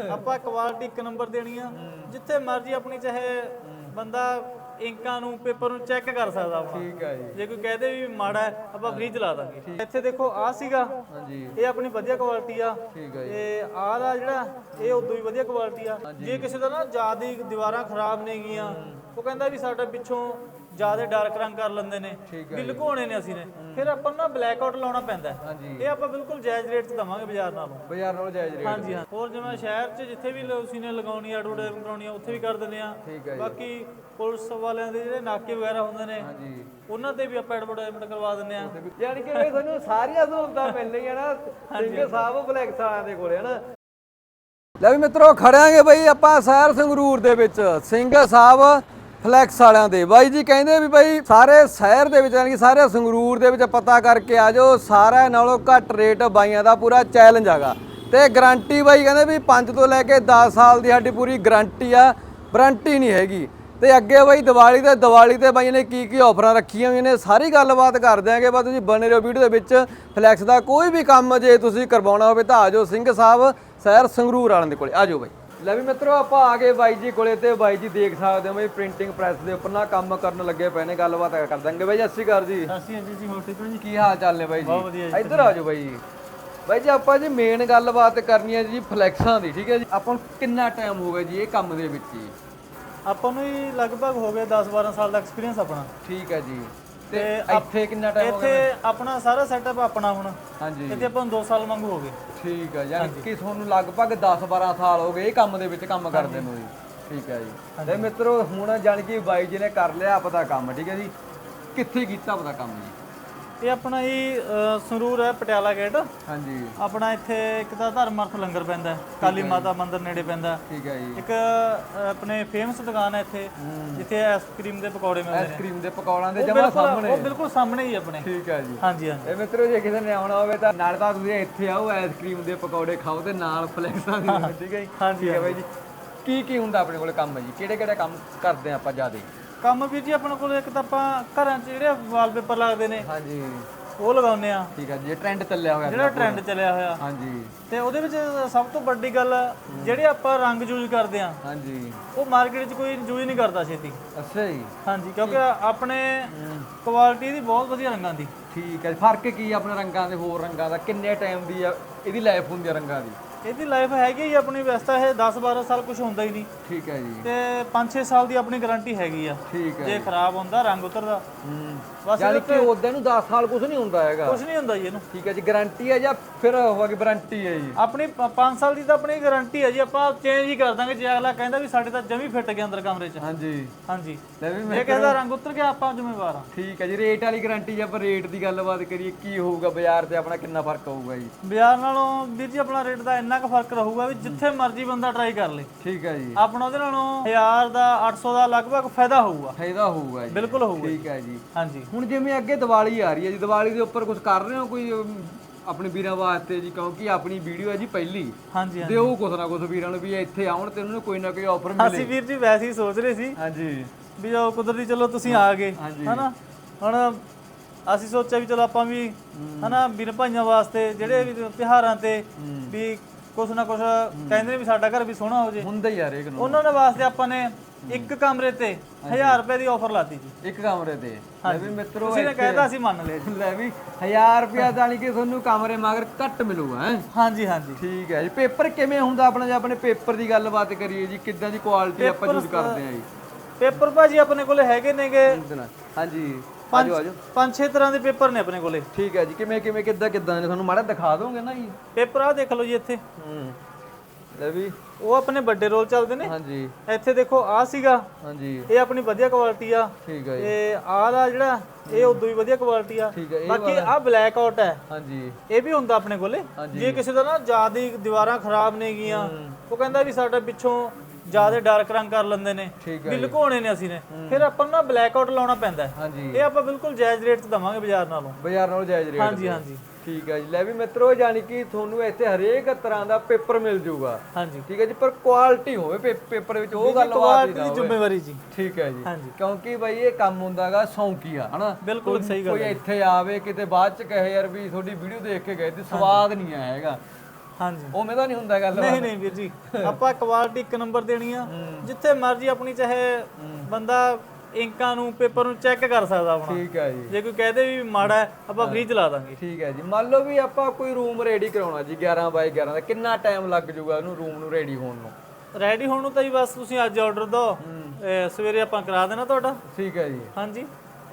ਆਪਾਂ ਕੁਆਲਿਟੀ ਇੱਕ ਨੰਬਰ ਦੇਣੀ ਆ। ਜਿੱਥੇ ਮਰਜ਼ੀ ਆਪਣੀ ਚਾਹੇ ਬੰਦਾ ਇੰਕਾਂ ਨੂੰ ਪੇਪਰ ਨੂੰ ਚੈੱਕ ਕਰ ਸਕਦਾ ਆਪਾਂ। ਠੀਕ ਹੈ ਜੀ। ਜੇ ਕੋਈ ਕਹਦੇ ਵੀ ਮਾੜਾ ਹੈ ਆਪਾਂ ਫ੍ਰੀ ਚਲਾ ਦਾਂਗੇ। ਇੱਥੇ ਦੇਖੋ ਆ ਸੀਗਾ। ਹਾਂਜੀ। ਇਹ ਆਪਣੀ ਵਧੀਆ ਕੁਆਲਿਟੀ ਆ। ਠੀਕ ਹੈ ਜੀ। ਤੇ ਆਹ ਦਾ ਜਿਹੜਾ ਇਹ ਉਦੋਂ ਹੀ ਵਧੀਆ ਕੁਆਲਿਟੀ ਆ। ਜੇ ਕਿਸੇ ਦਾ ਨਾ ਜ਼ਿਆਦਾ ਦੀਵਾਰਾਂ ਖਰਾਬ ਨੇ ਗੀਆਂ ਉਹ ਕਹਿੰਦਾ ਵੀ ਸਾਡਾ ਪਿੱਛੋਂ ਜ਼ਿਆਦਾ ਡਾਰਕ ਰੰਗ ਕਰ ਲੈਂਦੇ ਨੇ। ਵੀ ਲੁਕਾਉਣੇ ਨੇ ਅਸੀਂ ਨੇ। ਫਿਰ ਆਪਾਂ ਨੂੰ ਨਾ ਬਲੈਕ ਆਊਟ ਲਾਉਣਾ ਪੈਂਦਾ ਇਹ ਆਪਾਂ ਬਿਲਕੁਲ ਜਾਇਜ਼ ਰੇਟ 'ਚ ਦਵਾਂਗੇ ਬਾਜ਼ਾਰ ਨਾਲੋਂ। ਬਾਜ਼ਾਰ ਨਾਲੋਂ ਜਾਇਜ਼ ਰੇਟ ਹਾਂਜੀ ਹਾਂ। ਹੋਰ ਜਿਵੇਂ ਸ਼ਹਿਰ 'ਚ ਜਿੱਥੇ ਵੀ ਲੋਸੀ ਨੇ ਲਗਾਉਣੀ ਆ ਐਡਵਰਟਾਈਜ਼ਿੰਗ ਕਰਾਉਣੀ ਆ ਉੱਥੇ ਵੀ ਕਰ ਦਿੰਦੇ ਆ। ਬਾਕੀ ਪੁਲਿਸ ਵਾਲਿਆਂ ਦੇ ਜਿਹੜੇ ਨਾਕੇ ਵਗੈਰਾ ਹੁੰਦੇ ਨੇ ਹਾਂਜੀ। ਉਹਨਾਂ ਤੇ ਵੀ ਆਪਾਂ ਐਡਵਰਟਾਈਜ਼ਮੈਂਟ ਕਰਵਾ ਦਿੰਦੇ ਆ। ਯਾਨੀ ਕਿ ਬਈ ਤੁਹਾਨੂੰ ਸਾਰੀਆਂ ਸਹੂਲਤਾਂ ਮਿਲਣਗੀਆਂ ਨਾ। ਸਿੰਘ ਸਾਹਿਬ ਬਲੈਕ ਸਾਲਾਂ ਦੇ ਕੋਲੇ ਹਨਾ। ਲੈ ਵੀ ਮਿੱਤਰੋ ਖੜਿਆਂਗੇ ਬਈ ਆਪਾਂ ਸ਼ਹਿਰ ਸੰਗਰੂਰ ਦੇ ਵਿੱਚ। ਸਿੰਘ ਸਾਹਿਬ ਫਲੈਕਸ ਵਾਲਿਆਂ ਦੇ। ਬਾਈ ਜੀ ਕਹਿੰਦੇ ਵੀ ਬਾਈ ਸਾਰੇ ਸ਼ਹਿਰ ਦੇ ਵਿੱਚ, ਯਾਨੀ ਕਿ ਸਾਰੇ ਸੰਗਰੂਰ ਦੇ ਵਿੱਚ ਪਤਾ ਕਰਕੇ ਆ ਜਾਓ, ਸਾਰਿਆਂ ਨਾਲੋਂ ਘੱਟ ਰੇਟ ਬਾਈਆਂ ਦਾ ਪੂਰਾ ਚੈਲੰਜ ਹੈਗਾ। ਤੇ ਗਾਰੰਟੀ ਬਾਈ ਕਹਿੰਦੇ ਵੀ 5 ਤੋਂ ਲੈ ਕੇ 10 ਸਾਲ ਦੀ ਸਾਡੀ ਪੂਰੀ ਗਾਰੰਟੀ ਆ ਵਾਰੰਟੀ ਨਹੀਂ ਹੈਗੀ। ਤੇ ਅੱਗੇ ਬਾਈ ਦੀਵਾਲੀ ਤੇ ਦੀਵਾਲੀ ਤੇ ਬਾਈ ਨੇ ਕੀ ਕੀ ਆਫਰਾਂ ਰੱਖੀਆਂ ਹੋਈਆਂ ਨੇ, ਸਾਰੀ ਗੱਲਬਾਤ ਕਰ ਦਿਆਂਗੇ, ਬਸ ਤੁਸੀਂ ਬਣੇ ਰਹੋ ਵੀਡੀਓ ਦੇ ਵਿੱਚ। ਫਲੈਕਸ ਦਾ ਕੋਈ ਵੀ ਕੰਮ ਜੇ ਤੁਸੀਂ ਕਰਵਾਉਣਾ ਹੋਵੇ ਤਾਂ ਆਜੋ ਸਿੰਘ ਸਾਹਿਬ, ਸ਼ਹਿਰ ਸੰਗਰੂਰ ਵਾਲਿਆਂ ਦੇ ਕੋਲੇ। ਆਜੋ ਬਾਈ। ਲੈ ਵੀ ਮਿੱਤਰੋ ਆਪਾਂ ਆ ਗਏ ਬਾਈ ਜੀ ਕੋਲੇ ਤੇ ਬਾਈ ਜੀ ਦੇਖ ਸਕਦੇ ਹੋ ਬਈ ਪ੍ਰਿੰਟਿੰਗ ਪ੍ਰੈਸ ਦੇ ਉੱਪਰ ਨਾ ਕੰਮ ਕਰਨ ਲੱਗੇ ਪਏ ਨੇ ਗੱਲਬਾਤ ਕਰ ਦਾਂਗੇ ਬਾਈ ਸਤਿ ਸ਼੍ਰੀ ਅਕਾਲ ਜੀ। ਅਸੀਂ ਜੀ ਜੀ ਹੋਰ ਠੀਕ ਹੋ ਜੀ? ਕੀ ਹਾਲ ਚਾਲ ਨੇ ਬਾਈ ਜੀ? ਇੱਧਰ ਆਜੋ ਬਾਈ ਜੀ। ਬਾਈ ਜੀ ਆਪਾਂ ਜੀ ਮੇਨ ਗੱਲਬਾਤ ਕਰਨੀ ਹੈ ਜੀ ਫਲੈਕਸਾਂ ਦੀ ਠੀਕ ਹੈ ਜੀ? ਆਪਾਂ ਨੂੰ ਕਿੰਨਾ ਟਾਈਮ ਹੋ ਗਿਆ ਜੀ ਇਹ ਕੰਮ ਦੇ ਵਿੱਚ ਜੀ? ਆਪਾਂ ਨੂੰ ਲਗਭਗ ਹੋ ਗਿਆ 10 12 ਸਾਲ ਦਾ ਐਕਸਪੀਰੀਅੰਸ ਆਪਣਾ। ਠੀਕ ਹੈ ਜੀ। ਤੇ ਤੇ ਆਪ- ਇੱਥੇ ਕਿੰਨਾ ਟਾਈਮ ਹੋ ਗਿਆ ਇੱਥੇ ਆਪਣਾ ਸਾਰਾ ਸੈਟਅਪ ਆਪਣਾ ਹੁਣ। ਹਾਂਜੀ। ਇੱਥੇ ਆਪਾਂ ਨੂੰ 2 ਸਾਲ ਵਾਂਗੂ ਹੋ ਗਏ। ਠੀਕ ਹੈ ਯਾਨੀ ਕਿ ਤੁਹਾਨੂੰ ਲਗਭਗ 10 12 ਸਾਲ ਹੋ ਗਏ ਇਹ ਕੰਮ ਦੇ ਵਿੱਚ ਕੰਮ ਕਰਦੇ ਨੂੰ ਜੀ। ਠੀਕ ਹੈ ਜੀ। ਤੇ ਮਿੱਤਰੋ ਹੁਣ ਜਾਣੀ ਕਿ ਬਾਈ ਜੀ ਨੇ ਕਰ ਲਿਆ ਆਪਦਾ ਕੰਮ ਠੀਕ ਹੈ ਜੀ। ਕਿੱਥੇ ਕੀਤਾ ਆਪਦਾ ਕੰਮ ਜੀ? ਇਹ ਆਪਣਾ ਹੀ ਅ, ਸੰਗਰੂਰ ਹੈ ਪਟਿਆਲਾ ਗੇਟ। ਹਾਂਜੀ। ਆਪਣਾ ਇੱਥੇ ਇੱਕ ਤਾਂ ਧਰਮ ਅਰਥ ਲੰਗਰ ਪੈਂਦਾ ਹੈ, ਕਾਲੀ ਮਾਤਾ ਮੰਦਿਰ ਨੇੜੇ ਪੈਂਦਾ ਹੈ। ਠੀਕ ਹੈ ਜੀ। ਇੱਕ ਅ, ਆਪਣੇ ਫੇਮਸ ਦੁਕਾਨ ਹੈ ਇੱਥੇ ਜਿੱਥੇ ਆਈਸਕ੍ਰੀਮ ਦੇ ਪਕੌੜੇ ਮਿਲਦੇ ਨੇ। ਆਈਸਕ੍ਰੀਮ ਦੇ ਪਕੌੜਾਂ ਦੇ ਜਮਾ ਬਿਲਕੁਲ ਸਾਹਮਣੇ। ਉਹ ਬਿਲਕੁਲ ਸਾਹਮਣੇ ਹੀ ਆਪਣੇ। ਠੀਕ ਹੈ ਜੀ। ਹਾਂਜੀ ਹਾਂਜੀ। ਇਹ ਮਿੱਤਰੋ ਜੇ ਕਿਸੇ ਨੇ ਆਉਣਾ ਹੋਵੇ ਤਾਂ ਨਾਲ ਤਾਂ ਤੁਸੀਂ ਇੱਥੇ ਆਓ ਆਈਸਕ੍ਰੀਮ ਦੇ ਪਕੌੜੇ ਖਾਓ ਤੇ ਨਾਲ ਫਲੈਕਸਾਂ ਦੀ ਠੀਕ ਹੈ ਜੀ? ਹਾਂਜੀ ਠੀਕ ਹੈ ਬਾਈ ਜੀ। ਕੀ ਕੀ ਹੁੰਦਾ ਆਪਣੇ ਕੋਲੇ ਕੰਮ ਜੀ? ਕਿਹੜੇ ਕਿਹੜੇ ਕੰਮ ਕਰਦੇ ਆ ਆਪਾਂ ਜਿਆਦੇ? ਕੰਮ ਵੀਰ ਜੀ ਆਪਣੇ ਕੋਲ ਇੱਕ ਤਾਂ ਆਪਾਂ ਘਰਾਂ 'ਚ ਜਿਹੜੇ ਵਾਲਪੇਪਰ ਲੱਗਦੇ ਨੇ ਹਾਂਜੀ। ਉਹ ਲਗਾਉਂਦੇ ਆ ਠੀਕ ਹੈ ਜੀ ਟ੍ਰੈਂਡ ਚੱਲਿਆ ਹੋਇਆ ਜਿਹੜਾ ਟ੍ਰੈਂਡ ਚੱਲਿਆ ਹੋਇਆ। ਹਾਂਜੀ। ਤੇ ਉਹਦੇ ਵਿੱਚ ਸਭ ਤੋਂ ਵੱਡੀ ਗੱਲ ਜਿਹੜੇ ਆਪਾਂ ਰੰਗ ਯੂਜ਼ ਕਰਦੇ ਆ ਹਾਂਜੀ। ਉਹ ਮਾਰਕੀਟ 'ਚ ਕੋਈ ਯੂਜ਼ ਨਹੀਂ ਕਰਦਾ ਛੇਤੀ। ਅੱਛਾ ਜੀ। ਹਾਂਜੀ ਕਿਉਂਕਿ ਆਪਣੇ ਕੁਆਲਿਟੀ ਦੀ ਬਹੁਤ ਵਧੀਆ ਰੰਗਾਂ ਦੀ। ਠੀਕ ਹੈ। ਫ਼ਰਕ ਕੀ ਆ ਆਪਣੇ ਰੰਗਾਂ ਦੇ ਹੋਰ ਰੰਗਾਂ ਦਾ ਕਿੰਨੇ ਟਾਈਮ ਦੀ ਆ ਇਹਦੀ ਲਾਈਫ ਹੁੰਦੀ ਆ ਰੰਗਾਂ ਦੀ? ਇਹਦੀ ਲਾਈਫ ਹੈਗੀ ਹੀ ਆਪਣੀ ਵੈਸੇ ਤਾਂ ਇਹ 10 12 ਸਾਲ ਕੁਝ ਹੁੰਦਾ ਹੀ ਨਹੀਂ। ਠੀਕ ਹੈ ਜੀ। ਤੇ 5-6 ਸਾਲ ਦੀ ਆਪਣੀ ਗਾਰੰਟੀ ਹੈਗੀ ਆ। ਠੀਕ ਹੈ ਜੇ ਖਰਾਬ ਹੁੰਦਾ ਰੰਗ ਉਤਰਦਾ। ਹੂੰ। ਬਸ ਯਾਨੀ ਕਿ ਉਦੋਂ ਨੂੰ 10 ਸਾਲ ਕੁਝ ਨਹੀਂ ਹੁੰਦਾ ਹੈਗਾ। ਕੁਝ ਨਹੀਂ ਹੁੰਦਾ ਜੀ ਇਹਨੂੰ। ਠੀਕ ਹੈ ਜੀ ਗਾਰੰਟੀ ਹੈ ਜਾਂ ਫਿਰ ਹੋਗੀ ਵਾਰੰਟੀ ਹੈ ਜੀ? ਆਪਣੀ 5 ਸਾਲ ਦੀ ਤਾਂ ਆਪਣੀ ਗਾਰੰਟੀ ਹੈ ਜੀ ਆਪਾਂ ਚੇਂਜ ਹੀ ਕਰ ਦਾਂਗੇ ਜੇ ਅਗਲਾ ਕਹਿੰਦਾ ਵੀ ਸਾਡੇ ਤਾਂ ਜਮੀ ਫਿੱਟ ਗਿਆ ਅੰਦਰ ਕਮਰੇ 'ਚ। ਹਾਂਜੀ। ਹਾਂਜੀ। ਲੈ ਵੀ ਮੈਂ ਜੇ ਕਹਿੰਦਾ ਰੰਗ ਉਤਰ ਗਿਆ ਆਪਾਂ ਜ਼ਿੰਮੇਵਾਰ ਆ। ਠੀਕ ਹੈ ਜੀ ਰੇਟ ਵਾਲੀ ਗਾਰੰਟੀ ਜੇ ਆਪਾਂ ਰੇਟ ਦੀ ਗੱਲਬਾਤ ਕਰੀਏ ਕੀ ਹੋਊਗਾ ਬਾਜ਼ਾਰ ਤੇ ਆਪਣਾ ਕਿੰਨਾ ਫ਼ਰਕ ਹੋਊਗਾ ਜੀ? ਬਾਜ਼ਾਰ ਨਾਲੋਂ ਵੀਰ ਜੀ ਆਪਣਾ ਰੇਟ ਦਾ ਇੰਨਾ ਕੁ ਫ਼ਰਕ ਰਹੂਗਾ ਵੀ ਜਿੱਥੇ ਮਰਜ਼ੀ ਬੰਦਾ ਟਰਾਈ ਕਰ ਲੇ। ਠੀਕ ਹੈ ਜੀ। ਆਪਣਾ ਉਹਦੇ ਨਾਲੋਂ 1000 ਦਾ 800 ਦਾ ਲਗਭਗ ਫਾਇਦਾ ਹੋਊਗਾ। ਫਾਇਦਾ ਹੋਊਗਾ ਜੀ। ਬਿਲਕੁਲ ਹੋਊਗਾ ਠੀਕ ਹੈ ਜੀ। ਹਾਂਜੀ। ਹੁਣ ਜਿਵੇਂ ਅੱਗੇ ਦੀਵਾਲੀ ਆ ਰਹੀ ਹੈ ਜੀ ਦੀਵਾਲੀ ਦੇ ਉੱਪਰ ਕੁਝ ਕਰ ਰਹੇ ਹੋ ਕੋਈ ਆਪਣੇ ਵੀਰਾਂ ਵਾਸਤੇ ਜੀ? ਕਿਉਂਕਿ ਆਪਣੀ ਵੀਡੀਓ ਹੈ ਜੀ ਪਹਿਲੀ। ਹਾਂਜੀ ਹਾਂਜੀ। ਦਿਓ ਕੁਛ ਨਾ ਕੁਛ ਵੀਰਾਂ ਨੂੰ ਵੀ ਇੱਥੇ ਆਉਣ ਤੇ ਉਹਨਾਂ ਨੂੰ ਕੋਈ ਨਾ ਕੋਈ ਆਫਰ ਮਿਲੇ। ਅਸੀਂ ਵੀਰ ਜੀ ਵੈਸੇ ਹੀ ਸੋਚ ਰਹੇ ਸੀ ਹਾਂਜੀ। ਵੀ ਜੋ ਕੁਦਰਤੀ ਚਲੋ ਤੁਸੀਂ ਆ ਗਏ। ਹਨਾ? ਹੁਣ ਅਸੀਂ ਸੋਚਿਆ ਵੀ ਚਲੋ ਆਪਾਂ ਵੀ ਹਨਾ ਵੀਰ ਭਾਈਆਂ ਵਾਸਤੇ ਜਿਹੜੇ ਵੀ ਤਿਉਹਾਰਾਂ ਤੇ ਵੀ ਕੁਛ ਨਾ ਕੁਛ ਕਹਿੰਦੇ ਨੇ ਵੀ ਸਾਡਾ ਘਰ ਵੀ ਸੋਹਣਾ ਹੋ ਜੇ। ਹੁੰਦਾ ਹੀ ਯਾਰ ਇਹ ਨੂੰ। ਉਹਨਾਂ ਦੇ ਵਾਸਤੇ ਆਪਾਂ ਨੇ ਇੱਕ ਕਮਰੇ ਤੇ 1000 ਰੁਪਏ ਦੀ ਆਫਰ ਲਾਤੀ ਜੀ। ਇੱਕ ਕਮਰੇ ਤੇ। ਲੈ ਵੀ ਮਿੱਤਰੋ ਤੁਸੀਂ ਨੇ ਕਹਿਤਾ ਅਸੀਂ ਮੰਨ ਲਿਆ ਜੀ। ਲੈ ਵੀ 1000 ਰੁਪਿਆ ਜਾਣੀ ਕਿ ਤੁਹਾਨੂੰ ਕਮਰੇ ਮਗਰ ਘੱਟ ਮਿਲੂਗਾ ਹੈਂ? ਹਾਂਜੀ ਹਾਂਜੀ। ਠੀਕ ਹੈ ਜੀ। ਪੇਪਰ ਕਿਵੇਂ ਹੁੰਦਾ ਆਪਣਾ ਜੇ ਆਪਣੇ ਪੇਪਰ ਦੀ ਗੱਲਬਾਤ ਕਰੀਏ ਜੀ? ਕਿੱਦਾਂ ਦੀ ਕੁਆਲਿਟੀ ਆਪਾਂ ਯੂਜ਼ ਕਰਦੇ ਆ ਜੀ? ਪੇਪਰ ਭਾਜੀ ਆਪਣੇ ਕੋਲੇ ਹੈਗੇ ਨੇਗੇ। ਹਾਂਜੀ। ਪੰਜ ਆਜੋ ਪੰਜ ਛੇ ਤਰ੍ਹਾਂ ਦੇ ਪੇਪਰ ਨੇ ਆਪਣੇ ਕੋਲੇ। ਠੀਕ ਹੈ ਜੀ ਕਿਵੇਂ ਕਿਵੇਂ ਕਿੱਦਾਂ ਕਿੱਦਾਂ ਨੇ? ਤੁਹਾਨੂੰ ਮਾੜਾ ਦਿਖਾ ਦੋਗੇ ਨਾ ਜੀ? ਪੇਪਰ ਆ ਦੇਖ ਲਓ ਜੀ ਇੱਥੇ। ਹੂੰ। ਲੈ ਵੀ। ਉਹ ਆਪਣੇ ਵੱਡੇ ਰੋਲ ਚੱਲਦੇ ਨੇ। ਹਾਂਜੀ। ਇੱਥੇ ਦੇਖੋ ਆ ਸੀਗਾ। ਹਾਂਜੀ। ਇਹ ਆਪਣੀ ਵਧੀਆ ਕੁਆਲਿਟੀ ਆ। ਠੀਕ ਹੈ ਜੀ। ਤੇ ਆਹ ਦਾ ਜਿਹੜਾ ਇਹ ਉਦੋਂ ਹੀ ਵਧੀਆ ਕੁਆਲਿਟੀ ਆ। ਬਾਕੀ ਆ ਬਲੈਕ ਆਊਟ ਹੈ। ਹਾਂਜੀ। ਇਹ ਵੀ ਹੁੰਦਾ ਆਪਣੇ ਕੋਲੇ। ਜੇ ਕਿਸੇ ਦਾ ਨਾ ਜ਼ਿਆਦਾ ਦੀਵਾਰਾਂ ਖਰਾਬ ਨੇ ਗੀਆਂ ਉਹ ਕਹਿੰਦਾ ਵੀ ਸਾਡਾ ਪਿੱਛੋਂ ਜ਼ਿਆਦਾ ਡਾਰਕ ਰੰਗ ਕਰ ਲੈਂਦੇ ਨੇ ਵੀ ਲੁਕਾਉਣੇ ਨੇ ਅਸੀਂ ਨੇ। ਫਿਰ ਆਪਾਂ ਨੂੰ ਨਾ ਬਲੈਕ ਆਊਟ ਲਾਉਣਾ ਪੈਂਦਾ ਇਹ ਆਪਾਂ ਬਿਲਕੁਲ ਜਾਇਜ਼ ਰੇਟ 'ਚ ਦਵਾਂਗੇ ਬਾਜ਼ਾਰ ਨਾਲੋਂ। ਬਾਜ਼ਾਰ ਨਾਲੋਂ ਜਾਇਜ਼ ਰੇਟ ਹਾਂਜੀ ਹਾਂਜੀ। ਠੀਕ ਹੈ ਜੀ। ਲੈ ਵੀ ਮਿੱਤਰੋ ਜਾਣੀ ਕਿ ਤੁਹਾਨੂੰ ਇੱਥੇ ਹਰੇਕ ਤਰ੍ਹਾਂ ਦਾ ਪੇਪਰ ਮਿਲ ਜਾਊਗਾ। ਹਾਂਜੀ। ਠੀਕ ਹੈ ਜੀ ਪਰ ਕੁਆਲਿਟੀ ਹੋਵੇ ਪੇਪਰ ਵਿੱਚ ਉਹ ਗੱਲਬਾਤ ਕੁਆਲਿਟੀ ਹੀ ਨਾ ਦੀ ਜ਼ਿੰਮੇਵਾਰੀ ਜੀ। ਠੀਕ ਹੈ ਜੀ। ਹਾਂਜੀ। ਕਿਉਂਕਿ ਬਈ ਇਹ ਕੰਮ ਹੁੰਦਾਗਾ ਸੌਂਕੀਆ ਹਨਾ? ਬਿਲਕੁਲ ਸਹੀ ਗੱਲ ਕੋਈ ਇੱਥੇ ਆਵੇ ਕਿਤੇ ਬਾਅਦ ਚ ਕਹੇ ਯਾਰ ਵੀ ਤੁਹਾਡੀ ਵੀਡੀਓ ਦੇਖ ਕੇ ਗਏ ਤੇ ਸਵਾਦ ਨਹੀਂ ਆਇਆ ਹੈਗਾ। ਹਾਂਜੀ। ਉਵੇਂ ਤਾਂ ਨਹੀਂ ਹੁੰਦਾ ਗੱਲ ਨਹੀਂ ਨਹੀਂ ਵੀਰ ਜੀ ਆਪਾਂ ਕੁਆਲਿਟੀ ਇੱਕ ਨੰਬਰ ਦੇਣੀ ਆ। ਜਿੱਥੇ ਮਰਜ਼ੀ ਆਪਣੀ ਚਾਹੇ ਬੰਦਾ ਇੰਕਾਂ ਨੂੰ ਪੇਪਰ ਨੂੰ ਚੈੱਕ ਕਰ ਸਕਦਾ ਆਪਣਾ। ਠੀਕ ਹੈ ਜੀ। ਜੇ ਕੋਈ ਕਹਦੇ ਵੀ ਮਾੜਾ ਹੈ ਆਪਾਂ ਫ੍ਰੀ ਚਲਾ ਦਾਂਗੇ। ਠੀਕ ਹੈ ਜੀ। ਮੰਨ ਲਓ ਵੀ ਆਪਾਂ ਕੋਈ ਰੂਮ ਰੈਡੀ ਕਰਾਉਣਾ ਜੀ 11 ਬਾਈ 11 ਦਾ ਕਿੰਨਾ ਟਾਈਮ ਲੱਗ ਜਾਊਗਾ ਉਹਨੂੰ ਰੂਮ ਨੂੰ ਰੈਡੀ ਹੋਣ ਨੂੰ? ਰੈਡੀ ਹੋਣ ਨੂੰ ਤਾਂ ਜੀ ਬਸ ਤੁਸੀਂ ਅੱਜ ਆਰਡਰ ਦਿਓ ਇਹ ਸਵੇਰੇ ਆਪਾਂ ਕਰਾ ਦੇਣਾ ਤੁਹਾਡਾ। ਠੀਕ ਹੈ ਜੀ। ਹਾਂਜੀ।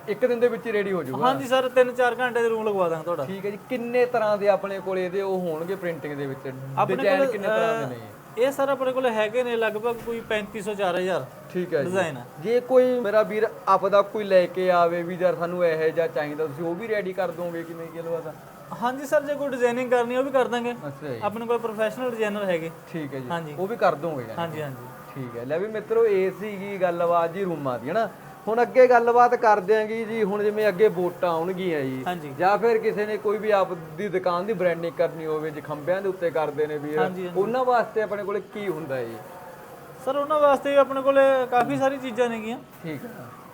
ਇੱਕ ਦਿਨ ਦੇ ਵਿੱਚ ਹੀ ਰੈਡੀ ਹੋ ਜਾਊਗਾ। ਹਾਂਜੀ ਸਰ 3-4 ਘੰਟੇ ਦੇ ਰੂਮ ਲਗਵਾ ਦਾਂਗੇ ਤੁਹਾਡਾ। ਠੀਕ ਹੈ ਜੀ। ਕਿੰਨੇ ਤਰ੍ਹਾਂ ਦੇ ਆਪਣੇ ਕੋਲ ਇਹਦੇ ਉਹ ਹੋਣਗੇ ਪ੍ਰਿੰਟਿੰਗ ਦੇ ਵਿੱਚ? ਡਿਜ਼ਾਈਨ ਕਿੰਨੇ ਤਰ੍ਹਾਂ ਦੇ ਨੇ? ਇਹ ਸਰ ਆਪਣੇ ਕੋਲ ਹੈਗੇ ਨੇ ਲਗਭਗ ਕੋਈ 3500 4000 ਠੀਕ ਹੈ ਜੀ। ਡਿਜ਼ਾਈਨ ਜੇ ਕੋਈ ਮੇਰਾ ਵੀਰ ਆਪਦਾ ਕੋਈ ਲੈ ਕੇ ਆਵੇ ਵੀ ਯਾਰ ਸਾਨੂੰ ਇਹੋ ਜਿਹਾ ਚਾਹੀਦਾ ਤੁਸੀਂ ਉਹ ਵੀ ਰੈਡੀ ਕਰ ਦੋਗੇ ਕੀ ਲਵਾਦਾ ਹਾਂਜੀ ਸਰ ਜੇ ਕੋਈ ਡਿਜ਼ਾਈਨਿੰਗ ਕਰਨੀ ਉਹ ਵੀ ਕਰ ਦਾਂਗੇ। ਅੱਛਾ ਜੀ। ਆਪਣੇ ਕੋਲ ਪ੍ਰੋਫੈਸ਼ਨਲ ਡਿਜ਼ਾਈਨਰ ਹੈਗੇ। ਠੀਕ ਹੈ ਜੀ। ਉਹ ਵੀ ਕਰ ਦੋਗੇ ਹਾਂਜੀ ਹਾਂਜੀ। ਠੀਕ ਹੈ। ਲੈ ਵੀ ਮਿੱਤਰੋ ਇਹ ਸੀਗੀ ਗੱਲਬਾਤ ਜੀ ਰੂਮਾਂ ਦੀ ਹਨਾ? ਹੁਣ ਅੱਗੇ ਗੱਲਬਾਤ ਕਰ ਦਿਆਂਗੇ ਜੀ ਹੁਣ ਜਿਵੇਂ ਅੱਗੇ ਵੋਟਾਂ ਆਉਣਗੀਆਂ ਜੀ ਜਾਂ ਫਿਰ ਕਿਸੇ ਨੇ ਕੋਈ ਵੀ ਆਪ ਦੀ ਦੁਕਾਨ ਦੀ ਬ੍ਰਾਂਡਿੰਗ ਕਰਨੀ ਹੋਵੇ ਜੇ ਖੰਭਿਆਂ ਦੇ ਉੱਤੇ ਕਰਦੇ ਨੇ ਹਾਂਜੀ, ਉਹਨਾਂ ਵਾਸਤੇ ਆਪਣੇ ਕੋਲੇ ਕੀ ਹੁੰਦਾ ਜੀ? ਸਰ ਉਹਨਾਂ ਵਾਸਤੇ ਵੀ ਆਪਣੇ ਕੋਲ ਕਾਫੀ ਸਾਰੀ ਚੀਜ਼ਾਂ ਨੇਗੀਆਂ। ਠੀਕ ਹੈ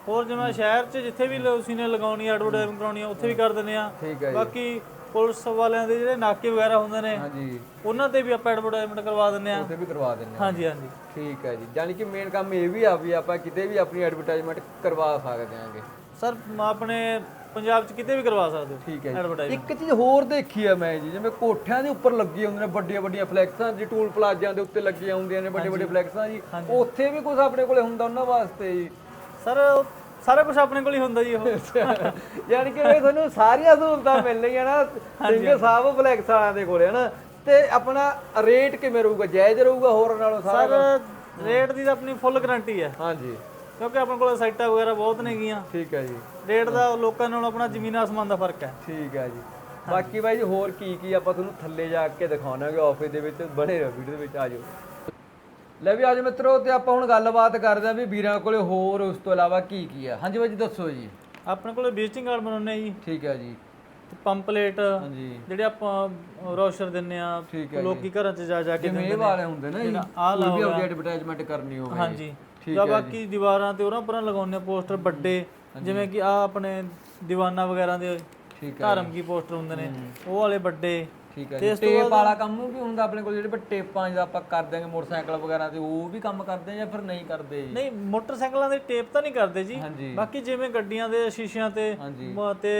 ਹੋਰ ਜਿਵੇਂ ਸ਼ਹਿਰ 'ਚ ਜਿੱਥੇ ਵੀ ਤੁਸੀਂ ਨੇ ਲਗਾਉਣੀ ਐਡਵਰਟਾਈਜ਼ਿੰਗ ਕਰਾਉਣੀ ਆ ਉੱਥੇ ਵੀ ਕਰ ਦਿੰਦੇ ਆ। ਬਾਕੀ ਪੁਲਿਸ ਵਾਲਿਆਂ ਦੇ ਜਿਹੜੇ ਨਾਕੇ ਵਗੈਰਾ ਹੁੰਦੇ ਨੇ ਹਾਂਜੀ। ਉਹਨਾਂ ਤੇ ਵੀ ਆਪਾਂ ਐਡਵਰਟਾਈਜ਼ਮੈਂਟ ਕਰਵਾ ਦਿੰਦੇ ਆ ਉੱਥੇ ਵੀ ਕਰਵਾ ਦਿੰਦੇ ਹਾਂ। ਹਾਂਜੀ ਹਾਂਜੀ। ਠੀਕ ਹੈ ਜੀ। ਯਾਨੀ ਕਿ ਮੇਨ ਕੰਮ ਇਹ ਵੀ ਆ ਵੀ ਆਪਾਂ ਕਿਤੇ ਵੀ ਆਪਣੀ ਐਡਵਰਟਾਈਜ਼ਮੈਂਟ ਕਰਵਾ ਸਕਦੇ ਆਂਗੇ ਸਰ ਆਪਣੇ ਪੰਜਾਬ 'ਚ ਕਿਤੇ ਵੀ ਕਰਵਾ ਸਕਦੇ ਹੋ ਠੀਕ ਹੈ ਜੀ। ਐਡਵਰਟਾਈਜ਼ਮੈਂਟ ਇੱਕ ਚੀਜ਼ ਹੋਰ ਦੇਖੀ ਆ ਮੈਂ ਜੀ ਜਿਵੇਂ ਕੋਠਿਆਂ ਦੇ ਉੱਪਰ ਲੱਗੀ ਹੁੰਦੀਆਂ ਨੇ ਵੱਡੀਆਂ ਵੱਡੀਆਂ ਫਲੈਕਸਾਂ ਜੀ ਟੂਲ ਪਲਾਜ਼ਿਆਂ ਦੇ ਉੱਤੇ ਲੱਗੀਆਂ ਹੁੰਦੀਆਂ ਨੇ ਵੱਡੇ ਵੱਡੇ ਫਲੈਕਸਾਂ ਜੀ ਉੱਥੇ ਵੀ ਕੁਝ ਆਪਣੇ ਕੋਲੇ ਹੁੰਦਾ ਉਹਨਾਂ ਵਾਸਤੇ ਜੀ। ਸਰ ਸਾਰਾ ਕੁਝ ਆਪਣੇ ਕੋਲ ਹੀ ਹੁੰਦਾ ਜੀ ਉਹ। ਯਾਨੀ ਕਿ ਇਹ ਤੁਹਾਨੂੰ ਸਾਰੀਆਂ ਸਹੂਲਤਾਂ ਮਿਲ ਰਹੀਆਂ ਨਾ ਸਿੰਘ ਸਾਹਿਬ ਫਲੈਕਸ ਵਾਲਿਆਂ ਦੇ ਕੋਲੇ ਹਨਾ? ਤੇ ਆਪਣਾ ਰੇਟ ਕਿਵੇਂ ਰਹੂਗਾ? ਜਾਇਜ਼ ਰਹੂਗਾ ਹੋਰ ਨਾਲੋਂ ਸਾਰਾ ਸਰ ਰੇਟ ਦੀ ਤਾਂ ਆਪਣੀ ਫੁੱਲ ਗਾਰੰਟੀ ਹੈ। ਹਾਂਜੀ। ਕਿਉਂਕਿ ਆਪਣੇ ਕੋਲ ਸਾਈਟਾਂ ਵਗੈਰਾ ਬਹੁਤ ਨੇਗੀਆਂ ਠੀਕ ਹੈ ਜੀ। ਰੇਟ ਦਾ ਲੋਕਾਂ ਨਾਲੋਂ ਆਪਣਾ ਜ਼ਮੀਨ ਆਸਮਾਨ ਦਾ ਫ਼ਰਕ ਹੈ। ਠੀਕ ਹੈ ਜੀ। ਬਾਕੀ ਬਾਈ ਜੀ ਹੋਰ ਕੀ ਕੀ ਆਪਾਂ ਤੁਹਾਨੂੰ ਥੱਲੇ ਜਾ ਕੇ ਦਿਖਾਉਣਾਗੇ ਆਫਿਸ ਦੇ ਵਿੱਚ ਬਣੇ ਰਹੋ ਵੀਡੀਓ ਦੇ ਵਿੱਚ ਆ ਜਾਓ। ਲੈ ਵੀ ਆਜੋ ਮਿੱਤਰੋ ਤੇ ਆਪਾਂ ਹੁਣ ਗੱਲਬਾਤ ਕਰਦੇ ਆਂ ਵੀ ਵੀਰਾਂ ਕੋਲੇ ਹੋਰ ਉਸ ਤੋਂ ਇਲਾਵਾ ਕੀ ਕੀ ਆ। ਹਾਂਜੀ ਬਾਈ ਜੀ ਦੱਸੋ ਜੀ। ਆਪਣੇ ਕੋਲ ਵਿਜ਼ਿਟਿੰਗ ਕਾਰਡ ਬਣਾਉਣੇ ਆ ਜੀ। ਠੀਕ ਹੈ ਜੀ। ਪੰਪਲੇਟ ਹਾਂਜੀ। ਜਿਹੜੇ ਆਪਾਂ ਰੋਸ਼ਰ ਦਿੰਨੇ ਆ ਹੈ ਲੋਕੀ ਘਰਾਂ 'ਚ ਜਾ ਜਾ ਕੇ ਜਿਵੇਂ ਇਹ ਵਾਲੇ ਹੁੰਦੇ ਨਾ ਜੀ ਆਹ ਕੋਈ ਵੀ ਆਪਣੀ ਐਡਵਰਟਾਈਜ਼ਮੈਂਟ ਕਰਨੀ ਹੋਵੇ। ਹਾਂਜੀ। ਠੀਕ ਜਾਂ ਬਾਕੀ ਦੀਵਾਰਾਂ ਤੇ ਉਹਨਾਂ ਪਰਾਂ ਲਗਾਉਂਦੇ ਪੋਸਟਰ ਵੱਡੇ। ਜਿਵੇਂ ਕਿ ਆ ਆਪਣੇ ਦੀਵਾਨਾ ਵਗੈਰਾ ਦੇ ਠੀਕ ਧਾਰਮ ਕੀ ਪੋਸਟਰ ਹੁੰਦੇ ਨੇ ਉਹ ਵਾਲੇ ਵੱਡੇ। ਠੀਕ ਹੈ ਜੀ। ਟੇਪ ਵਾਲਾ ਕੰਮ ਵੀ ਹੁੰਦਾ ਆਪਣੇ ਕੋਲ ਜਿਹੜੇ ਟੇਪਾਂ ਜਿਹਦਾ ਆਪਾਂ ਕਰ ਦਿਆਂਗੇ ਮੋਟਰਸਾਈਕਲ ਵਗੈਰਾ ਤੇ ਉਹ ਵੀ ਕੰਮ ਕਰਦੇ ਆ ਜਾਂ ਫਿਰ ਨਹੀਂ ਕਰਦੇ ਜੀ? ਨਹੀਂ ਮੋਟਰਸਾਈਕਲਾਂ ਦੇ ਟੇਪ ਤਾਂ ਨਹੀਂ ਕਰਦੇ ਜੀ। ਬਾਕੀ ਜਿਵੇਂ ਗੱਡੀਆਂ ਦੇ ਸ਼ੀਸ਼ਿਆਂ ਤੇ ਤੇ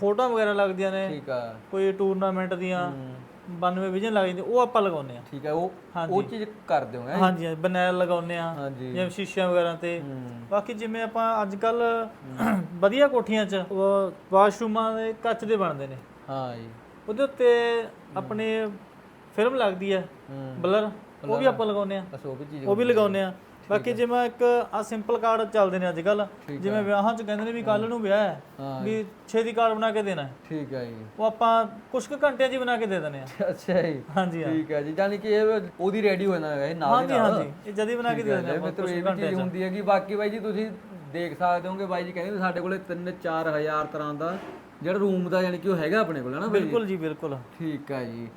ਫੋਟੋਆਂ ਵਗੈਰਾ ਲੱਗਦੀਆਂ ਨੇ। ਠੀਕ ਆ। ਕੋਈ ਟੂਰਨਾਮੈਂਟ ਦੀਆਂ 92 ਵਿਜਨ ਲੱਗ ਜਾਂਦੀ ਉਹ ਆਪਾਂ ਲਗਾਉਂਦੇ ਆ ਠੀਕ ਹੈ ਉਹ ਉਹ ਚੀਜ਼ ਕਰ ਦਿਓ ਹੈ? ਹਾਂਜੀ ਹਾਂਜੀ, ਬਨੈਲ ਲਗਾਉਂਦੇ ਆ ਜਿਵੇਂ ਸ਼ੀਸ਼ਿਆਂ ਵਗੈਰਾ ਤੇ। ਬਾਕੀ ਜਿਵੇਂ ਆਪਾਂ ਅੱਜ ਕੱਲ ਵਧੀਆ ਕੋਠੀਆਂ 'ਚ ਵਾਸ਼ਰੂਮਾਂ ਦੇ ਕੱਚ ਦੇ ਬਣਦੇ ਨੇ। ਹਾਂ ਜੀ। ਉਹਦੇ ਉੱਤੇ ਆਪਣੀ ਫਿਲਮ ਲੱਗਦੀ ਹੈ। ਬਲਰ ਉਹ ਵੀ ਆਪਾਂ ਲਗਾਉਂਦੇ ਆ। ਬਸ ਉਹ ਵੀ ਚੀਜ਼ ਉਹ ਵੀ ਲਗਾਉਂਦੇ ਆ। ਬਾਕੀ ਜਿਵੇਂ ਇੱਕ ਆ ਸਿੰਪਲ ਕਾਰਡ ਚੱਲਦੇ ਨੇ ਅੱਜ ਕੱਲ ਜਿਵੇਂ ਵਿਆਹਾਂ 'ਚ ਕਹਿੰਦੇ ਨੇ ਵੀ ਕੱਲ ਨੂੰ ਵਿਆਹ ਹੈ ਵੀ ਛੇਤੀ ਕਾਰਡ ਬਣਾ ਕੇ ਦੇਣਾ ਹੈ। ਠੀਕ ਹੈ ਜੀ। ਉਹ ਆਪਾਂ ਕੁਝ ਕੁ ਘੰਟਿਆਂ 'ਚ ਬਣਾ ਕੇ ਦੇ ਦਿੰਦੇ ਆ। ਅੱਛਾ ਜੀ। ਹਾਂਜੀ ਠੀਕ ਹੈ ਜੀ। ਯਾਨੀ ਕਿ ਇਹ ਉਹਦੀ ਰੈਡੀ ਹੋ ਹੈ ਨਾਲ ਹਾਂਜੀ ਹਾਂਜੀ। ਇਹ ਜਦੀ ਬਣਾ ਕੇ ਦੇ ਦਿੰਦੇ ਆ ਮਿੱਤਰੋ ਇਹ ਵੀ ਚੀਜ਼ ਹੁੰਦੀ ਹੈ ਕਿ ਬਾਕੀ ਬਾਈ ਜੀ ਤੁਸੀਂ ਦੇਖ ਸਕਦੇ ਹੋਗੇ ਬਾਈ ਜੀ ਕਹਿੰਦੇ ਸਾਡੇ ਕੋਲੇ 3-4000 ਤਰ੍ਹਾਂ ਦਾ ਜਿਹੜਾ ਰੂਮ ਦਾ ਯਾਨੀ ਕਿ ਉਹ ਹੈਗਾ ਆਪਣੇ ਕੋਲ ਹੈ ਨਾ ਬਾਈ? ਜੀ? ਬਿਲਕੁਲ ਜੀ ਬਿਲਕੁਲ। ਠੀਕ ਹੈ ਜੀ।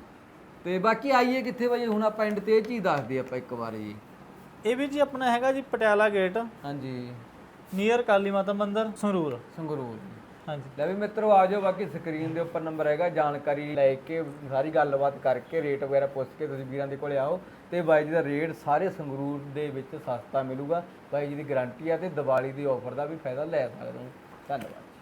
ਤੇ ਬਾਕੀ ਆਈਏ ਕਿੱਥੇ ਬਾਈ? ਹੁਣ ਆਪਾਂ ਐਂਡ ਤੇ ਇਹ ਚੀਜ਼ ਦੱਸਦੇ ਆਪਾਂ ਇੱਕ ਵਾਰ। ਜੀ ਇਹ ਵੀ ਜੀ ਆਪਣਾ ਹੈਗਾ ਜੀ ਪਟਿਆਲਾ ਗੇਟ ਹਾਂਜੀ। ਨੀਅਰ ਕਾਲੀ ਮਾਤਾ ਮੰਦਿਰ ਸੰਗਰੂਰ। ਸੰਗਰੂਰ। ਹਾਂਜੀ। ਲੈ ਵੀ ਮਿੱਤਰੋ ਆ ਜਾਓ ਬਾਕੀ ਸਕਰੀਨ ਦੇ ਉੱਪਰ ਨੰਬਰ ਹੈਗਾ ਜਾਣਕਾਰੀ ਲੈ ਕੇ ਸਾਰੀ ਗੱਲਬਾਤ ਕਰਕੇ ਰੇਟ ਵਗੈਰਾ ਪੁੱਛ ਕੇ ਤੁਸੀਂ ਵੀਰਾਂ ਦੇ ਕੋਲੇ ਆਓ। ਤੇ ਬਾਈ ਜੀ ਦਾ ਰੇਟ ਸਾਰੇ ਸੰਗਰੂਰ ਦੇ ਵਿੱਚ ਸਸਤਾ ਮਿਲੂਗਾ। ਬਾਈ ਜੀ ਦੀ ਗਾਰੰਟੀ ਆ ਤੇ ਦੀਵਾਲੀ ਦੀ ਆਫਰ ਦਾ ਵੀ ਫਾਇਦਾ ਲੈ ਸਕਦੇ ਹੋ। ਧੰਨਵਾਦ।